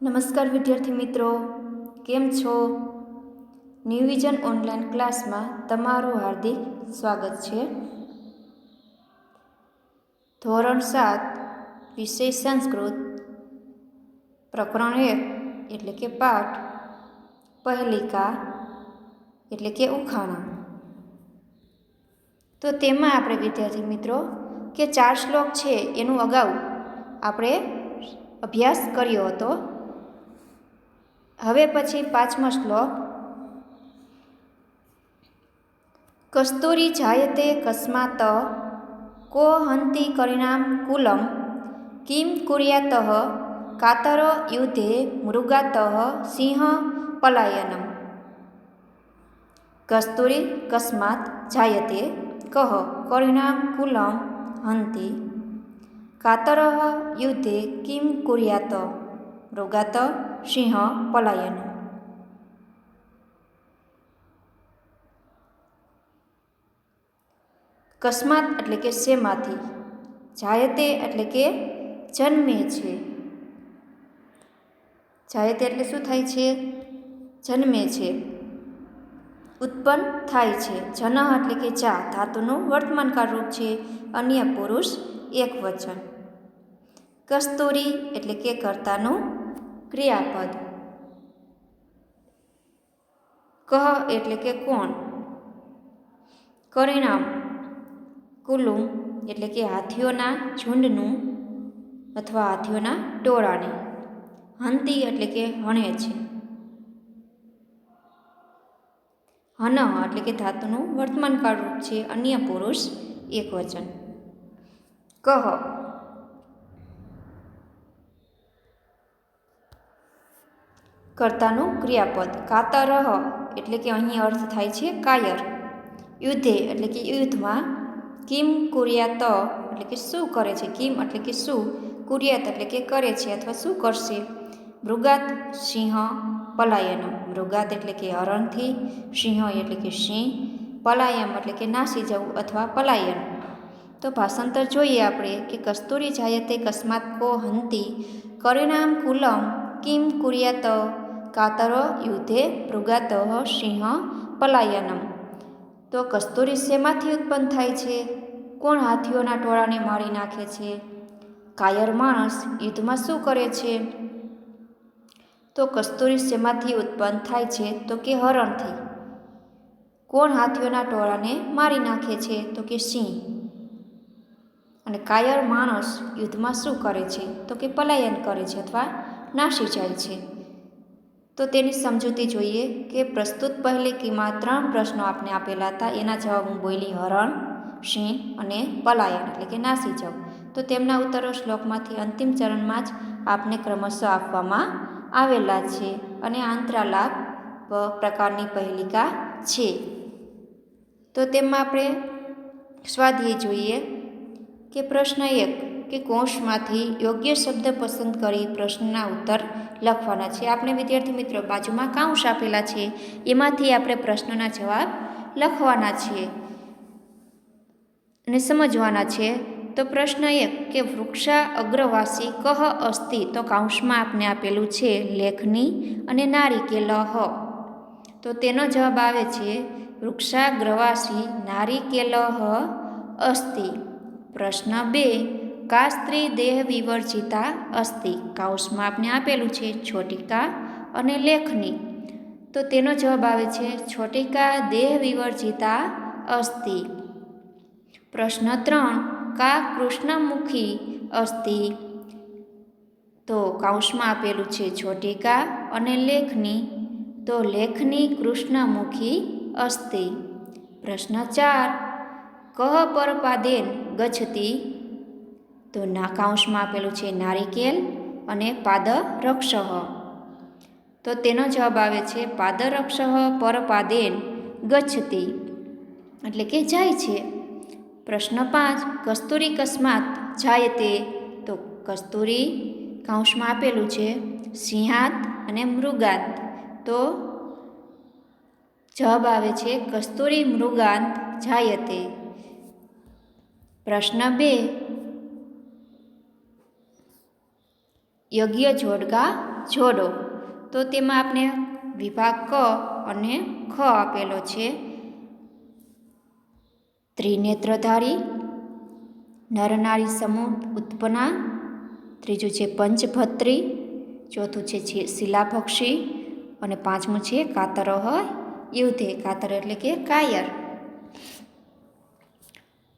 નમસ્કાર વિદ્યાર્થી મિત્રો, કેમ છો? ન્યૂ વિઝન ઓનલાઈન ક્લાસમાં તમારું હાર્દિક સ્વાગત છે. ધોરણ સાત, વિષય સંસ્કૃત, પ્રકરણ એક, એટલે કે પાઠ પહેલિકા એટલે કે ઉખાણા. તો તેમાં આપણે વિદ્યાર્થી મિત્રો, કે ચાર શ્લોક છે એનું અગાઉ આપણે અભ્યાસ કર્યો હતો. હવે પછી પાંચમો શ્લોક. કસ્તુરી જાયતે કસ્માત કો હંતિ કરિણામ કુલમ, કિમ કુર્યાત કાતર યુધે મૃગાત સિંહ પલાયનમ. કસ્તુરી કસ્માત જાયતે કહ કરિણામ કુલમ, હંતિ કાતર યુદ્ધે કિમ કુર્યાત મૃગાત સિંહ પલાયન. કસ્માત એટલે કે શેમાંથી? જાયતે એટલે કે જન્મે છે. જાયતે એટલે શું થાય છે? જન્મે છે. ઉત્પન્ન થાય છે. જન એટલે કે ચા, ધાતુનું વર્તમાનકાળ રૂપ છે. અન્ય પુરુષ એક વચન. કસ્તુરી એટલે કે કર્તાનું ક્રિયાપદ. કહ એટલે કે કોણ? પરિણામ. કુલુમ એટલે કે હાથીઓના ઝુંડનું અથવા હાથીઓના ટોળાને. હંતી એટલે કે હણે છે. હન એટલે કે ધાતુનું વર્તમાનકાળ રૂપ છે. અન્ય પુરુષ એક વચન. કહ. કર્તાનું ક્રિયાપદ. કાતરહ એટલે કે અહીં અર્થ થાય છે કાયર. યુદ્ધે એટલે કે યુદ્ધમાં કિમ કુર્યાત એટલે કે શું કરે છે? કિમ એટલે કે શું? કુર્યાત એટલે કે કરે છે અથવા શું કરશે? મૃગાત સિંહ પલાયનમ. મૃગાત એટલે કે હરણથી સિંહ એટલે કે સિંહ પલાયમ એટલે કે નાસી જવું અથવા પલાયન. તો ભાષાંતર જોઈએ આપણે કે કસ્તુરી જાયતે કસ્માત કો હંતી. કરિણામ કુલમ કિમ કુર્યાત કાતર યુદ્ધે મૃગાત સિંહ પલાયનમ. તો કસ્તુરી શેમાંથી ઉત્પન્ન થાય છે? કોણ હાથીઓના ટોળાને મારી નાખે છે? કાયર માણસ યુદ્ધમાં શું કરે છે? તો કસ્તુરી શેમાંથી ઉત્પન્ન થાય છે તો કે હરણથી. કોણ હાથીઓના ટોળાને મારી નાખે છે તો કે સિંહ? અને કાયર માણસ યુદ્ધમાં શું કરે છે તો કે પલાયન કરે છે અથવા નાસી જાય છે? તો તેની સમજૂતી જોઈએ કે પ્રસ્તુત પહેલિકીમાં ત્રણ પ્રશ્નો આપને આપેલા હતા. એના જવાબ હું બોલી હરણ સિંહ અને પલાયન એટલે કે નાસી જવ. તો તેમના ઉત્તરો શ્લોકમાંથી અંતિમ ચરણમાં જ આપને ક્રમશઃ આપવામાં આવેલા છે અને આંતરાલાપ પ્રકારની પહેલિકા છે. તો તેમાં આપણે સ્વાધ્યાય જોઈએ કે પ્રશ્ન એક કે કોષમાંથી યોગ્ય શબ્દ પસંદ કરી પ્રશ્નના ઉત્તર લખવાના છે. આપણે વિદ્યાર્થી મિત્રો, બાજુમાં કાઉન્સ આપેલા છે. એમાંથી આપણે પ્રશ્નોના જવાબ લખવાના છે અને સમજવાના છે. તો પ્રશ્ન એક, કે વૃક્ષા અગ્રવાસી કહ અસ્તિ? તો કાઉન્સમાં આપને આપેલું છે, લેખની અને નારિકેલ હ તો તેનો જવાબ આવે છે, વૃક્ષાગ્રવાસી નારિકેલ અસ્તિ? પ્રશ્ન બે કા સ્ત્રી દેહ વિવર્જિતા અસ્તિ. કાઉસમાં આપને આપેલું છે છોટિકા અને લેખની. તો તેનો જવાબ આવે છે છોટિકા દેહ વિવર્જિતા અસ્તિ. પ્રશ્ન ત્રણ, કા કૃષ્ણમુખી અસ્તિ? તો કાઉસમાં આપેલું છે છોટિકા અને લેખની. તો લેખની કૃષ્ણમુખી અસ્તિ. પ્રશ્ન ચાર, કહ પરપાદેન ગચ્છતી? તો ના કાઉન્સમાં આપેલું છે નારિકેલ અને પાદ રક્ષહ તો તેનો જવાબ આવે છે પાદરક્ષ પરપાદેન ગચ્છતી. એટલે કે જાય છે. પ્રશ્ન પાંચ, કસ્તુરી કસ્માત જાય તે? તો કસ્તુરી કાંશમાં આપેલું છે સિંહાત અને મૃગાંત. તો જવાબ આવે છે કસ્તુરી મૃગાંત જાયતે પ્રશ્ન બે યજ્ઞ જોડકા જોડો. તો તેમાં આપણે વિભાગ ક અને ખ આપેલો છે. ત્રિનેત્રધારી, નરનારી સમૂહ ઉત્પન્ના. ત્રીજું છે પંચભત્રી, ચોથું છે શિલાભક્ષી અને પાંચમું છે કાતરહ યુધે. કાતર એટલે કે કાયર.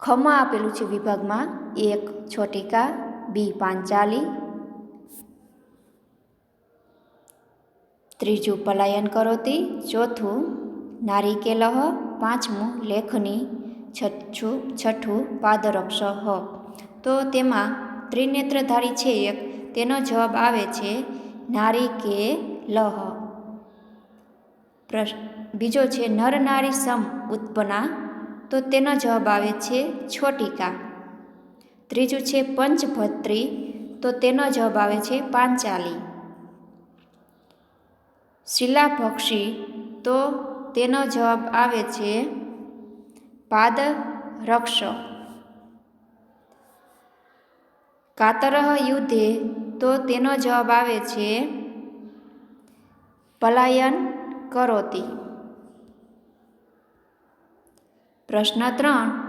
ખમાં આપેલું છે વિભાગમાં એક છોટિકા, બી પાંચાલી ત્રીજું પલાયન કરોતી ચોથું નારિકેલહ, પાંચમું લેખની, છઠ્ઠું છઠ્ઠું પાદરક્ષ તો તેમાં ત્રિનેત્રધારી છે એક, તેનો જવાબ આવે છે નારિકે લહ બીજો છે નર નારી સમ ઉત્પન્ના, તો તેનો જવાબ આવે છે છોટિકા. ત્રીજું છે પંચભત્રી, તો તેનો જવાબ આવે છે પાંચાલી. શિલાપક્ષી તો તેનો જવાબ આવે છે પાદ રક્ષ. કાતરહ યુદ્ધે તો તેનો જવાબ આવે છે પલાયન કરોતી. પ્રશ્ન ત્રણ.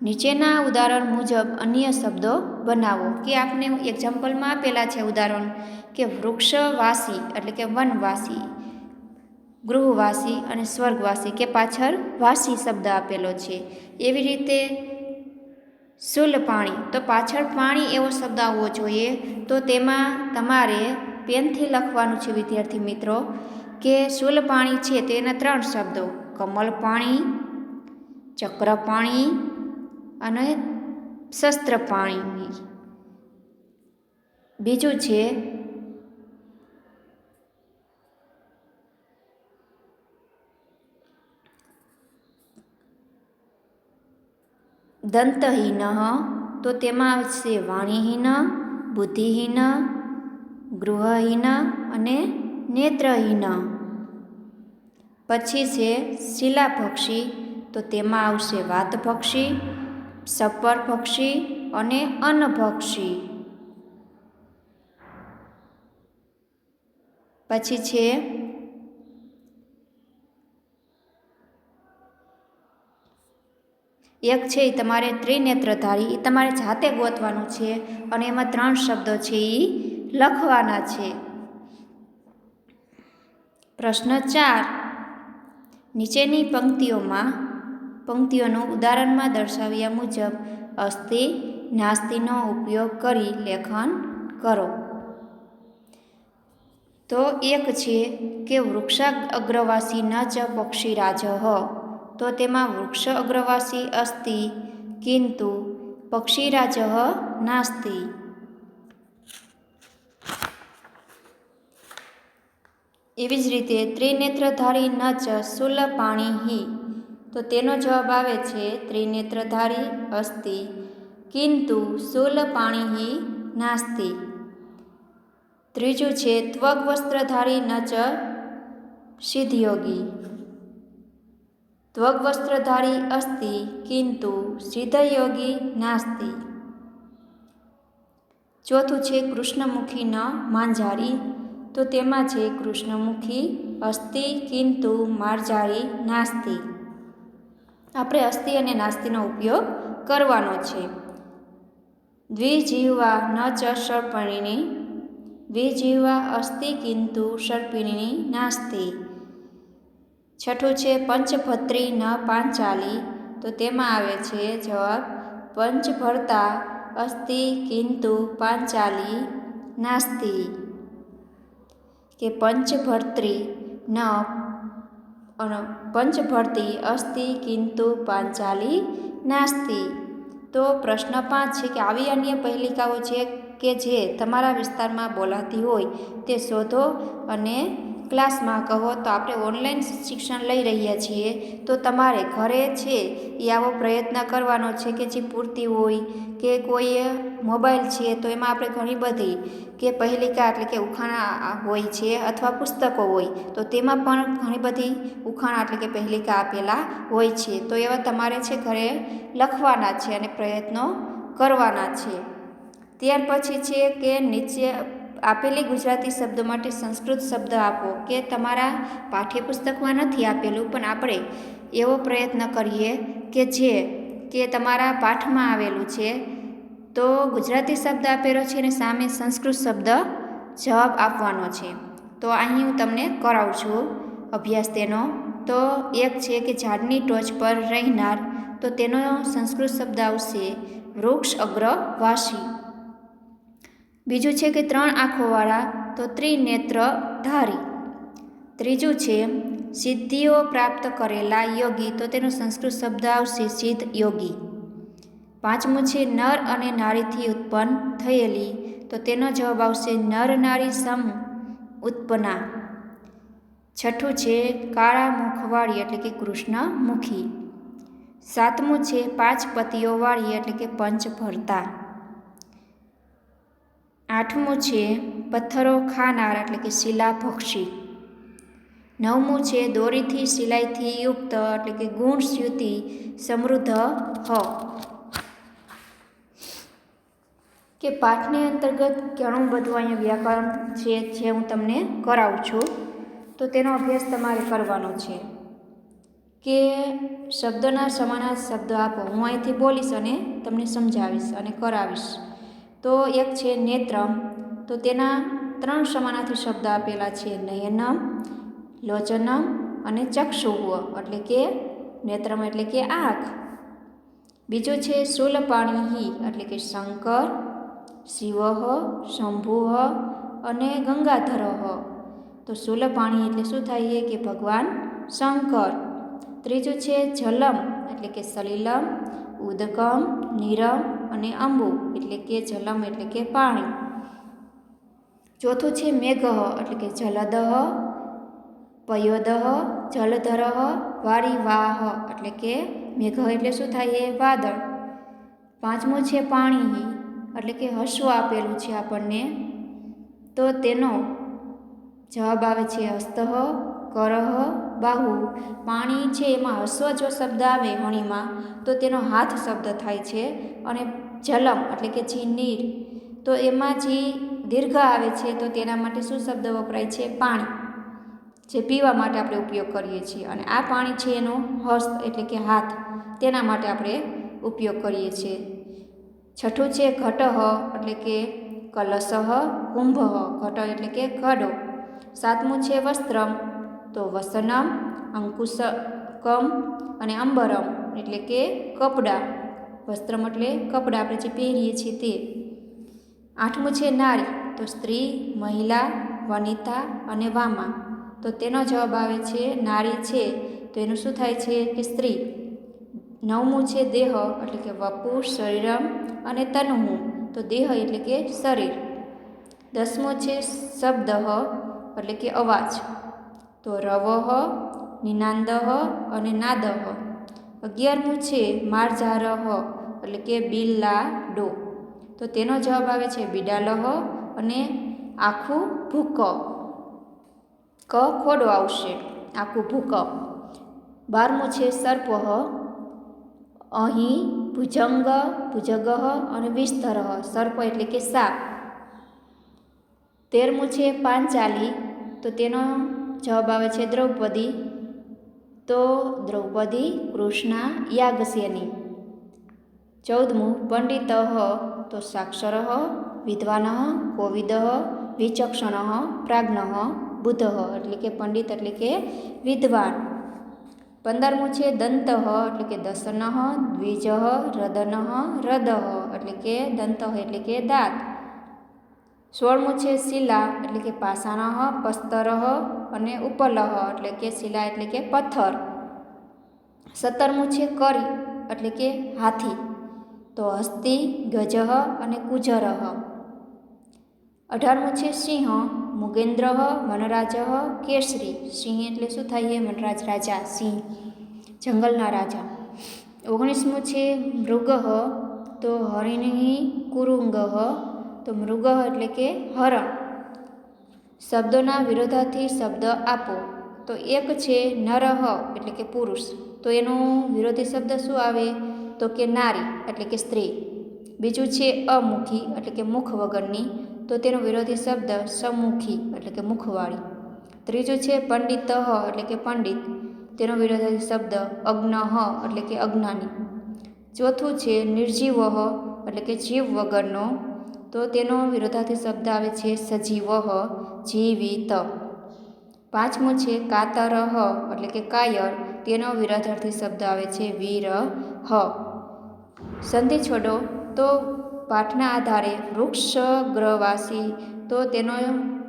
નીચેના ઉદાહરણ મુજબ અન્ય શબ્દો બનાવો, કે આપને એક્ઝામ્પલમાં આપેલા છે ઉદાહરણ, કે વૃક્ષવાસી, એટલે કે વનવાસી, ગૃહવાસી અને સ્વર્ગવાસી, કે પાછળ વાસી શબ્દ આપેલો છે. એવી રીતે શુલ પાણી, તો પાછળ પાણી એવો શબ્દ આવવો જોઈએ, તો તેમાં તમારે પેનથી લખવાનું છે, વિદ્યાર્થી મિત્રો, કે શુલ પાણી છે તેના ત્રણ શબ્દો, કમલ પાણી, ચક્ર પાણી અને શસ્ત્ર પાણી બીજું છે, દંતહીન, તો તેમાં આવશે વાણીહીન, બુદ્ધિહીન, ગૃહહીન અને નેત્રહીન. પછી છે શિલાભક્ષી તો તેમાં આવશે વાતપક્ષી સપર પક્ષી અને અન્નભક્ષી પછી છે એક છે એ તમારે ત્રિનેત્રધારી એ તમારે જાતે ગોતવાનું છે અને એમાં ત્રણ શબ્દો છે એ લખવાના છે. પ્રશ્ન ચાર, નીચેની પંક્તિઓમાં પંક્તિઓનું ઉદાહરણમાં દર્શાવ્યા મુજબ, અસ્થિ, નાસ્તિનો ઉપયોગ કરી લેખન કરો. તો એક છે કે વૃક્ષ અગ્રવાસી ન ચ પક્ષી રાજ તો તેમાં વૃક્ષ અગ્રવાસી અસ્તિ કિંતુ, પક્ષીરાજ નાસ્તિ. એવી જ રીતે ત્રિનેત્રધારી ન ચ શુલ પાણી તો તેનો જવાબ આવે છે ત્રિનેત્રધારી અસ્તિ. કિંતુ શુલ પાણી નાસ્તિ. ત્રીજું છે ત્વગ વસ્ત્રધારી ન ચ સિદ્ધયોગી. ત્વગ વસ્ત્રધારી અસ્તિ, કિંતુ સિદ્ધયોગી નાસ્તિ. ચોથું છે કૃષ્ણમુખી ન માંઝારી તો તેમાં છે કૃષ્ણમુખી અસ્તિ, કિંતુ માર્જારી નાસ્તિ. આપણે અસ્થિ અને નાસ્તિનો ઉપયોગ કરવાનો છે. દ્વિજીવા ન ચ સર્પણીની દ્વિજીવા અસ્થિ કિંતુ સર્પિણી નાસ્તિ. છઠ્ઠું છે પંચભત્રી ન પાંચાલી, તો તેમાં આવે છે જવાબ પંચભરતા અસ્થિ કિંતુ પાંચાલી નાસ્તિ. કે પંચભર્ત્રી ન પંચભર્તી અસ્તિ કિંતુ પાંચાલી નાસ્તિ. તો પ્રશ્ન પાંચ છે કે આવી અન્ય પહેલિકાઓ છે કે જે તમારા વિસ્તારમાં બોલાતી હોય તે શોધો અને ક્લાસમાં કહો તો આપણે ઓનલાઈન શિક્ષણ લઈ રહ્યા છીએ, તો તમારે ઘરે છે એ આવો પ્રયત્ન કરવાનો છે કે જે પૂરતી હોય, કે કોઈ મોબાઈલ છે તો એમાં આપણે ઘણી બધી કે પહેલિકા એટલે કે ઉખાણા હોય છે અથવા પુસ્તકો હોય, તો તેમાં પણ ઘણી બધી ઉખાણા એટલે કે પહેલિકા આપેલા હોય છે, તો એવા તમારે છે ઘરે લખવાના છે અને પ્રયત્નો કરવાના છે. ત્યાર પછી છે કે નીચે આપેલી ગુજરાતી શબ્દ માટે સંસ્કૃત શબ્દ આપો કે તમારા પાઠ્યપુસ્તકમાં નથી આપેલું, પણ આપણે એવો પ્રયત્ન કરીએ કે જે, કે તમારા પાઠમાં આવેલું છે. તો ગુજરાતી શબ્દ આપેલો છે અને સામે સંસ્કૃત શબ્દ જવાબ આપવાનો છે. તો અહીં હું તમને કરાવું છું અભ્યાસ તેનો. તો એક છે કે ઝાડની ટોચ પર રહેનાર, તો તેનો સંસ્કૃત શબ્દ આવશે વૃક્ષ અગ્રવાસી. બીજું છે કે ત્રણ આંખોવાળા તો ત્રિનેત્ર ધારી. ત્રીજું છે, સિદ્ધિઓ પ્રાપ્ત કરેલા યોગી તો તેનો સંસ્કૃત શબ્દ આવશે સિદ્ધ યોગી. પાંચમું છે, નર અને નારીથી ઉત્પન્ન થયેલી તો તેનો જવાબ આવશે નર નારી સમ ઉત્પન્ના. છઠ્ઠું છે, કાળા મુખવાળી એટલે કે કૃષ્ણમુખી. સાતમું છે, પાંચ પતિઓવાળી એટલે કે પંચ ભરતા. આઠમું છે પથ્થરો ખાનાર એટલે કે શિલા ભક્ષી. નવમું છે દોરીથી સિલાઈથી યુક્ત એટલે કે ગુણ સ્યુતિ સમૃદ્ધ હ. કે પાઠની અંતર્ગત ઘણું બધું અહીંયા વ્યાકરણ છે, જે હું તમને કરાવું છું. તો તેનો અભ્યાસ તમારે કરવાનો છે. કે શબ્દોના સમાના શબ્દ આપો. હું અહીંથી બોલીશ અને તમને સમજાવીશ અને કરાવીશ. તો એક છે નેત્રમ. તો તેના ત્રણ સમાનાથી શબ્દ આપેલા છે નયનમ, લોચનમ અને ચક્ષુવ. એટલે કે નેત્રમ એટલે કે આંખ. બીજું છે શૂલપાણી એટલે કે શંકર, શિવ, શંભુ અને ગંગાધર. તો શૂલપાણી એટલે શું થાય કે ભગવાન શંકર. ત્રીજું છે જલમ, એટલે કે સલીલમ ઉદકમ નીરમ અને અંબુ એટલે કે જલમ, એટલે કે પાણી. ચોથું છે મેઘ એટલે કે જલદહ, પયોદહ જલધર વારીવાહ, એટલે કે મેઘ એટલે શું થાય એ? વાદળ. પાંચમું છે પાણી, એટલે કે હસવું આપેલું છે આપણને. તો તેનો જવાબ આવે છે હસ્તઃ કરહ બાહુ. પાણી છે એમાં હસ્વ જો શબ્દ આવે હણીમાં તો તેનો હાથ શબ્દ થાય છે અને જલમ એટલે કે જે નીર. તો એમાં જે દીર્ઘ આવે છે, તો તેના માટે શું શબ્દ વપરાય છે? પાણી. જે પીવા માટે આપણે ઉપયોગ કરીએ છીએ. અને આ પાણી છે એનો હસ્ત એટલે કે હાથ. તેના માટે આપણે ઉપયોગ કરીએ છીએ. છઠ્ઠું છે ઘટહ એટલે કે કલશહ, કુંભહ. ઘટ એટલે કે ઘડો. સાતમું છે વસ્ત્રમ. તો વસનમ, અંકુશકમ અને અંબરમ એટલે કે કપડાં. વસ્ત્રમ એટલે કપડાં આપણે જે પહેરીએ છીએ તે. આઠમું છે નારી, તો સ્ત્રી, મહિલા, વનિતા અને વામા. તો તેનો જવાબ આવે છે નારી છે. તો એનું શું થાય છે કે સ્ત્રી. નવમું છે દેહ, એટલે કે વપુ શરીરમ અને તનહુ. તો દેહ એટલે કે શરીર. દસમો છે શબ્દ એટલે કે અવાજ. તો રવહ નિનાંદહ અને નાદહ અગિયારમું છે મારઝારહ એટલે કે બિલ્લાડો તો તેનો જવાબ આવે છે બિડાલહ અને આખું ભૂક. ક ખોડો આવશે, આખું ભૂક. બારમું છે સર્પ, અહીં ભુજંગ ભુજગહ અને વિસ્તરહ સર્પ એટલે કે સાપ. તેરમું છે પાંચાલી, તો તેનો જવાબ આવે છે દ્રૌપદી. તો દ્રૌપદી કૃષ્ણા યાગસ્યની ચૌદમું, પંડિત તો સાક્ષર, વિદ્વાન, કોવિદ, વિચક્ષણ, પ્રાજ્ઞ બુદ્ધ એટલે કે પંડિત એટલે કે વિદ્વાન. પંદરમું છે દંત, એટલે કે દસન દ્વિજ, રદન, રદ, એટલે કે દંત, એટલે કે દાંત. સોળમું છે શિલા એટલે કે પાષાણ પસ્તરહ અને ઉપલહ એટલે કે શિલા એટલે કે પથ્થર. સત્તરમું છે કરી એટલે કે હાથી. તો હસ્તી ગજહ અને કુજરહ અઢારમું છે સિંહ, મુગેન્દ્ર વનરાજ કેસરી. સિંહ એટલે શું થાય વનરાજ રાજા, સિંહ. જંગલના રાજા. ઓગણીસમું છે મૃગહ તો હરિણી કુરુંગ. તો મૃગ એટલે કે હરણ. શબ્દોના વિરોધાથી શબ્દ આપો. તો એક છે નરહ એટલે કે પુરુષ. તો એનો વિરોધી શબ્દ શું આવે? તો કે નારી એટલે કે સ્ત્રી. બીજું છે અમુખી એટલે કે મુખ વગરની. તો તેનો વિરોધી શબ્દ સમુખી એટલે કે મુખવાળી. ત્રીજું છે પંડિત એટલે કે પંડિત. તેનો વિરોધી શબ્દ અજ્ઞહ એટલે કે અજ્ઞાની. ચોથું છે નિર્જીવ એટલે કે જીવ વગરનો. તો તેનો વિરોધાર્થી શબ્દ આવે છે સજીવ જીવિત. પાંચમું છે કાતર, એટલે કે કાયર. તેનો વિરોધાર્થી શબ્દ આવે છે વીર હ સંધિ છોડો. તો પાઠના આધારે વૃક્ષ ગ્રવાસી તો તેનો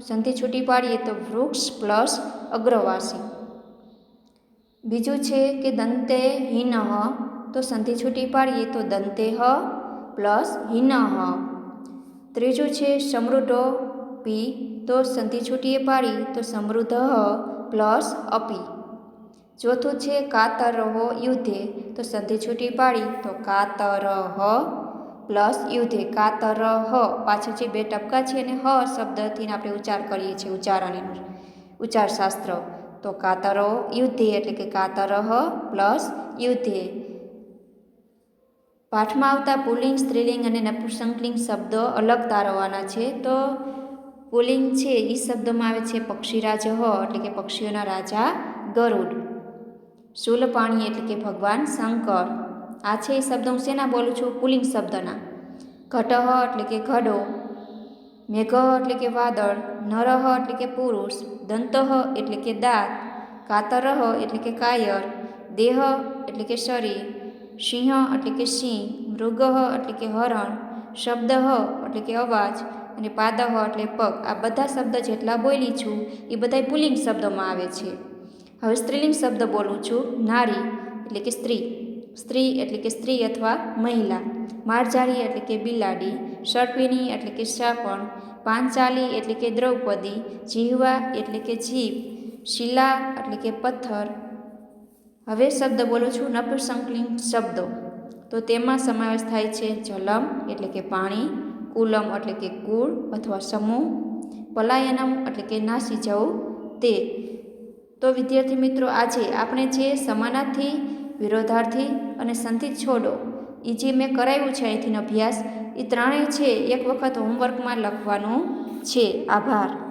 સંધિ છૂટી પાડીએ તો વૃક્ષ પ્લસ અગ્રવાસી. બીજું છે કે દંતે હિન તો સંધિ છૂટી પાડીએ તો દંતે હ પ્લસ હિન. ત્રીજું છે, સમૃદ્ધો પી, તો સંધિ છૂટીએ પાડી, તો સમૃદ્ધ પ્લસ અપી. ચોથું છે કાતર હો યુદ્ધે, તો સંધિ છૂટી પાડી, તો કાતર હ પ્લસ યુદ્ધે કાતર હ પાછળ જે બે ટપકા છે અને હ શબ્દથી આપણે ઉચ્ચાર કરીએ છીએ ઉચ્ચાર શાસ્ત્ર તો કાતરો યુદ્ધે, એટલે કે કાતર હ પ્લસ યુધે પાઠમાં આવતા પુલ્લિંગ સ્ત્રીલિંગ અને નપુસંકલિંગ શબ્દો અલગ તારવવાના છે. તો પુલિંગ છે એ શબ્દમાં આવે છે પક્ષીરાજ હ, એટલે કે પક્ષીઓના રાજા ગરુડ. શૂલપાણી એટલે કે ભગવાન શંકર. આ છે એ શબ્દ, હું શેના બોલું છું? પુલિંગ શબ્દના. ઘટહ એટલે કે ઘડો. મેઘ એટલે કે વાદળ. નરહ એટલે કે પુરુષ. દંતહ એટલે કે દાંત. કાતરહ એટલે કે કાયર. દેહ એટલે કે શરીર. સિંહ એટલે કે સિંહ મૃગ એટલે કે હરણ શબ્દ એટલે કે અવાજ અને પાદહ એટલે પગ આ બધા શબ્દ જેટલા બોલી છું એ બધા પુલિંગ શબ્દોમાં આવે છે હવે સ્ત્રીલિંગ શબ્દ બોલું છું નારી એટલે કે સ્ત્રી સ્ત્રી એટલે કે સ્ત્રી અથવા મહિલા મારજારી એટલે કે બિલાડી સર્પિણી એટલે કે શાપણ પાંચાલી એટલે કે દ્રૌપદી જીહવા એટલે કે જીભ શિલા એટલે કે પથ્થર હવે શબ્દ બોલું છું, નપુસંકલિંગ શબ્દો. તો તેમાં સમાવેશ થાય છે જલમ, એટલે કે પાણી, કુલમ, એટલે કે કુળ, અથવા સમૂહ, પલાયનમ, એટલે કે નાસી જવું, તે. તો વિદ્યાર્થી મિત્રો, આજે આપણે જે સમાનાર્થી, વિરોધાર્થી અને સંધિ છોડો એ જે મેં કરાવ્યું છે અહીંથી અભ્યાસ એ ત્રણેય છે, એક વખત હોમવર્કમાં લખવાનું છે. આભાર.